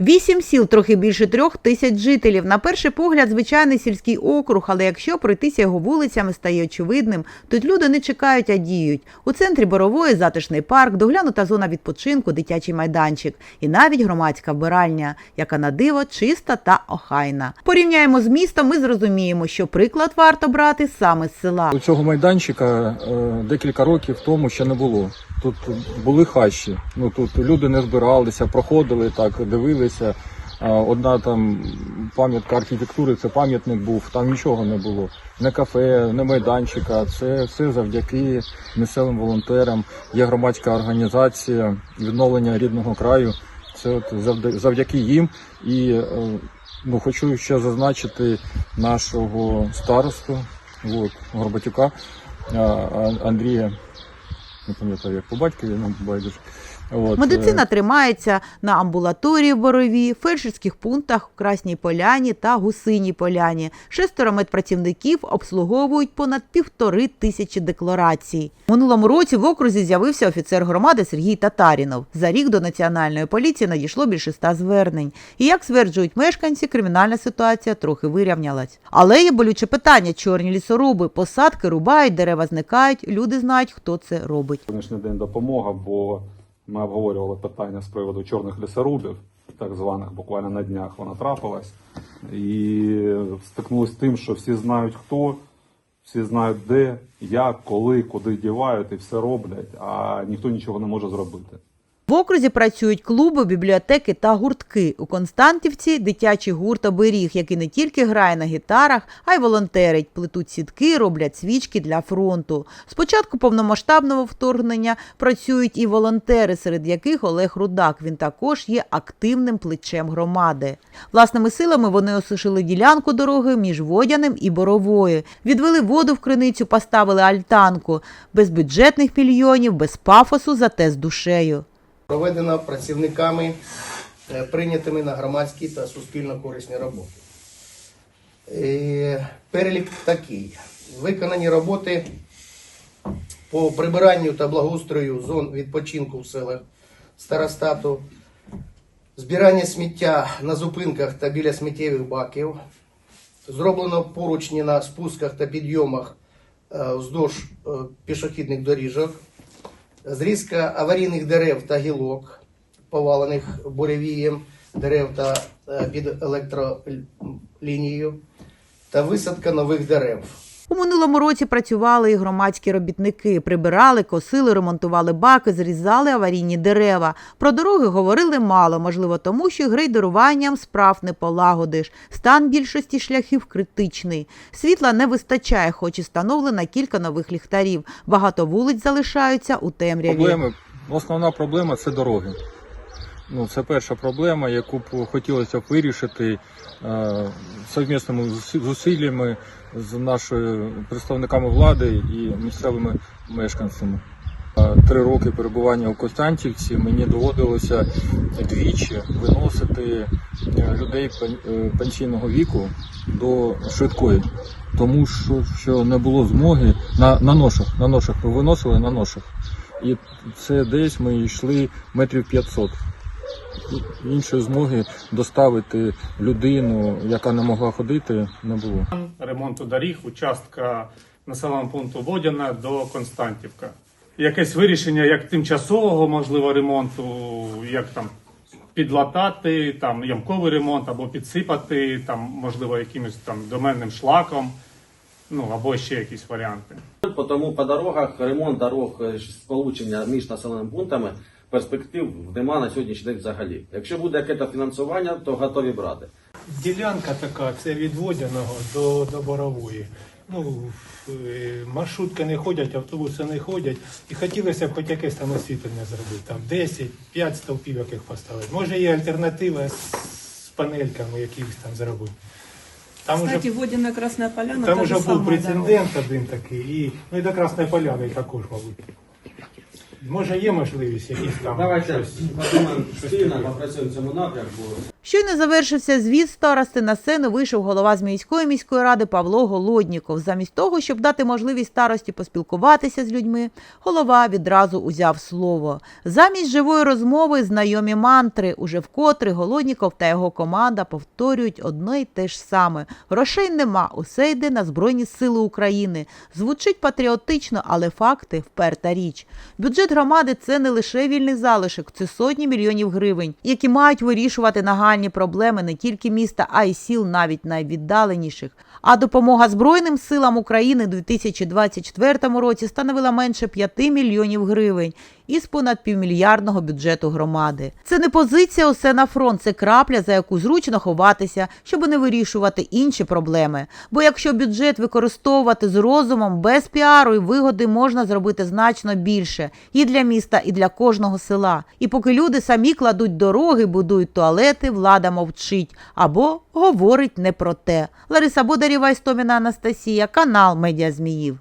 Вісім сіл, трохи більше трьох тисяч жителів. На перший погляд, звичайний сільський округ, але якщо пройтися його вулицями стає очевидним, тут люди не чекають, а діють. У центрі Борової затишний парк, доглянута зона відпочинку, дитячий майданчик і навіть громадська вбиральня, яка на диво чиста та охайна. Порівняємо з містом, ми зрозуміємо, що приклад варто брати саме з села. У цього майданчика е, декілька років тому ще не було. Тут були хащі. Ну тут люди не збиралися, проходили так, дивилися. Одна там пам'ятка архітектури, це пам'ятник був, там нічого не було. Не кафе, не майданчика. Це все завдяки місцевим волонтерам. Є громадська організація відновлення рідного краю. Це от завдяки їм. І е, ну, хочу ще зазначити нашого старосту, от, Горбатюка Андрія, не пам'ятаю, як по батькові, ну байдуже. От, Медицина е, тримається на амбулаторії в Борові, фельдшерських пунктах в Красній Поляні та Гусиній Поляні. Шестеро медпрацівників обслуговують понад півтори тисячі декларацій. Минулому році в окрузі з'явився офіцер громади Сергій Татарінов. За рік до національної поліції надійшло більше ста звернень. І як стверджують мешканці, кримінальна ситуація трохи вирівнялась. Але є болюче питання: чорні лісоруби, посадки рубають, дерева зникають. Люди знають, хто це робить. Сьогоднішній день допомога, бо ми обговорювали питання з приводу чорних лісорубів, так званих, буквально на днях вона трапилась. І стикнулися з тим, що всі знають хто, всі знають де, як, коли, куди дівають і все роблять, а ніхто нічого не може зробити. В окрузі працюють клуби, бібліотеки та гуртки. У Константівці дитячий гурт оберіг, який не тільки грає на гітарах, а й волонтерить, плетуть сітки, роблять свічки для фронту. З початку повномасштабного вторгнення працюють і волонтери, серед яких Олег Рудак. Він також є активним плечем громади. Власними силами вони осушили ділянку дороги між Водяним і Боровою. Відвели воду в криницю, поставили альтанку. Без бюджетних мільйонів, без пафосу, зате з душею. Проведена працівниками, е, прийнятими на громадські та суспільно корисні роботи. Е, Перелік такий. Виконані роботи по прибиранню та благоустрою зон відпочинку в селах старостату, збирання сміття на зупинках та біля сміттєвих баків, зроблено поручні на спусках та підйомах е, вздовж пішохідних доріжок, зрізка аварійних дерев та гілок, повалених буревієм дерев та е, під електролінією, та висадка нових дерев. У минулому році працювали і громадські робітники, прибирали, косили, ремонтували баки, зрізали аварійні дерева. Про дороги говорили мало, можливо, тому що грейдеруванням справ не полагодиш. Стан більшості шляхів критичний. Світла не вистачає, хоч і встановлено кілька нових ліхтарів. Багато вулиць залишаються у темряві. Проблеми. Основна проблема це дороги. Ну, це перша проблема, яку б хотілося б вирішити е, совмісними зусиллями з нашими представниками влади і місцевими мешканцями. Три роки перебування у Костянтівці мені доводилося двічі виносити е, людей е, пенсійного віку до швидкої, тому що, що не було змоги на, на ношах. На ношах ми виносили на ношах. І це десь ми йшли метрів 500. Іншої змоги доставити людину, яка не могла ходити, не було. ремонту доріг, участка населеного пункту Водяна до Константівка. Якесь вирішення як тимчасового, можливо, ремонту, як там підлатати, там ямковий ремонт або підсипати, там, можливо, якимось там доменним шлаком, ну або ще якісь варіанти. Тому по дорогах ремонт дорог е, сполучення між населеними пунктами перспектив нема на сьогоднішній день взагалі. Якщо буде якесь фінансування, то готові брати. Ділянка така, це від Водяного до, до Борової. Ну, е, маршрутки не ходять, автобуси не ходять. І хотілося б хоч якесь там освітлення зробити. Там 10, 5 стовпів яких поставити. Може є альтернатива з, панельками якихось там зробити. Там Кстати, уже, Водяна Красная Поляна там та уже був прецедент один такий, і, ну і до Красної Поляни також, мабуть. Може є можливість якісь там Давайте щось. подумаємо спільно, попрацюємо в цьому напрямку. Щойно завершився звіт старости на сцену вийшов голова Зміївської міської ради Павло Голодніков. Замість того, щоб дати можливість старості поспілкуватися з людьми, голова відразу узяв слово. Замість живої розмови знайомі мантри. Уже вкотре Голодніков та його команда повторюють одне й те ж саме: грошей нема, усе йде на Збройні Сили України. Звучить патріотично, але факти вперта річ. Бюджет громади це не лише вільний залишок, це сотні мільйонів гривень, які мають вирішувати нагальні проблеми не тільки міста, а й сіл, навіть найвіддаленіших. А допомога Збройним силам України у 2024 році становила менше 5 мільйонів гривень із понад півмільярдного бюджету громади. Це не позиція усе на фронт, це крапля, за яку зручно ховатися, щоб не вирішувати інші проблеми. Бо якщо бюджет використовувати з розумом, без піару і вигоди можна зробити значно більше і для міста, і для кожного села. І поки люди самі кладуть дороги, будують туалети, влада мовчить або говорить не про те. Лариса Бодарєва, Істоміна Анастасія, канал Медіа Зміїв.